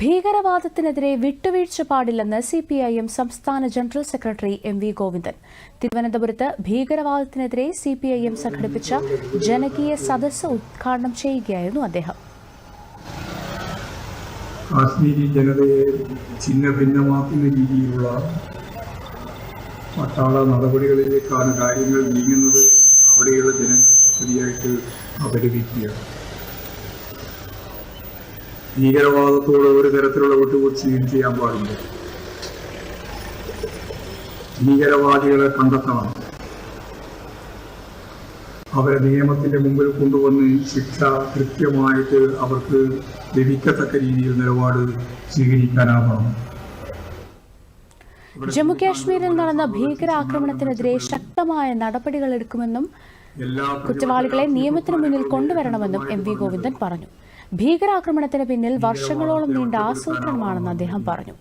ഭീകരവാദത്തിനെതിരെ വിട്ടുവീഴ്ച പാടില്ലെന്ന് C P I M സംസ്ഥാന general secretary M V Govindan. തിരുവനന്തപുരത്ത് ഭീകരവാദത്തിനെതിരെ സി പി ഐ എം സംഘടിപ്പിച്ച ജനകീയ സദസ്സ് ഉദ്ഘാടനം ചെയ്യുകയായിരുന്നു അദ്ദേഹം. കാശ്മീരി ജനതയെ ഛിന്ന ഭിന്നമാക്കുന്ന രീതിയിലുള്ള പട്ടാള നടപടികളിലേക്കാണ് കാര്യങ്ങൾ നീങ്ങുന്നത് അവിടെയുള്ള ജനങ്ങൾ ശരിയായിട്ട് അപലപിക്കുകയാണ്. ഭീകരവാദത്തോട് ഒരു തരത്തിലുള്ള വിട്ടുവീഴ്ചയും ചെയ്യാൻ പാടില്ല. ഭീകരവാദികളെ കണ്ടെത്തണം. അവരെ നിയമത്തിന്റെ മുമ്പിൽ കൊണ്ടുവന്ന് ശിക്ഷ കൃത്യമായിട്ട് അവർക്ക് ലഭിക്കത്തക്ക രീതിയിൽ നിലപാട് സ്വീകരിക്കാനാവണം. ജമ്മുകാശ്മീരിൽ നടന്ന ഭീകരാക്രമണത്തിനെതിരെ ശക്തമായ നടപടികളെടുക്കുമെന്നും എല്ലാ കുറ്റവാളികളെ നിയമത്തിന് മുന്നിൽ കൊണ്ടുവരണമെന്നും എം വി ഗോവിന്ദൻ പറഞ്ഞു. ഭീകരാക്രമണത്തിന് പിന്നിൽ വർഷങ്ങളോളം നീണ്ട ആസൂത്രണമാണെന്ന് അദ്ദേഹം പറഞ്ഞു.